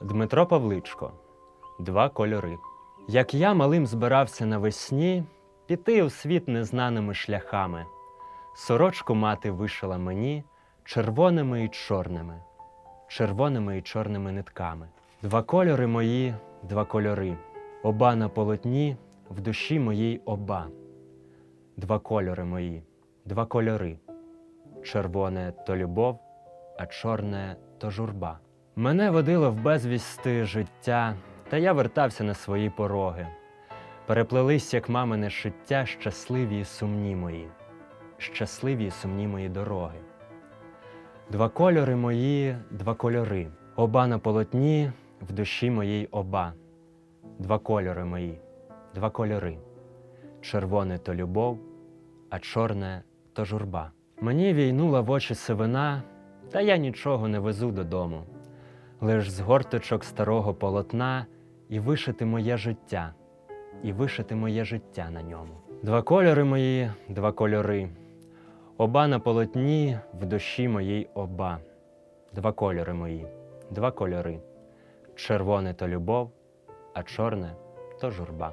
Дмитро Павличко. Два кольори. Як я малим збирався навесні піти у світ незнаними шляхами. Сорочку мати вишила мені червоними і чорними, червоними і чорними нитками. Два кольори мої, два кольори. Оба на полотні, в душі моїй оба. Два кольори мої, два кольори. Червоне то любов, а чорне то журба. Мене водило в безвісти життя, та я вертався на свої пороги. Переплелись, як мамине шиття, щасливі і сумні мої, щасливі і сумні мої дороги. Два кольори мої, два кольори, оба на полотні, в душі моїй оба. Два кольори мої, два кольори. Червоне то любов, а чорне то журба. Мені війнула в очі сивина, та я нічого не везу додому. Лиш з горточок старого полотна і вишити моє життя, і вишити моє життя на ньому. Два кольори мої, два кольори. Оба на полотні, в душі моїй оба. Два кольори мої, два кольори. Червоне то любов, а чорне то журба.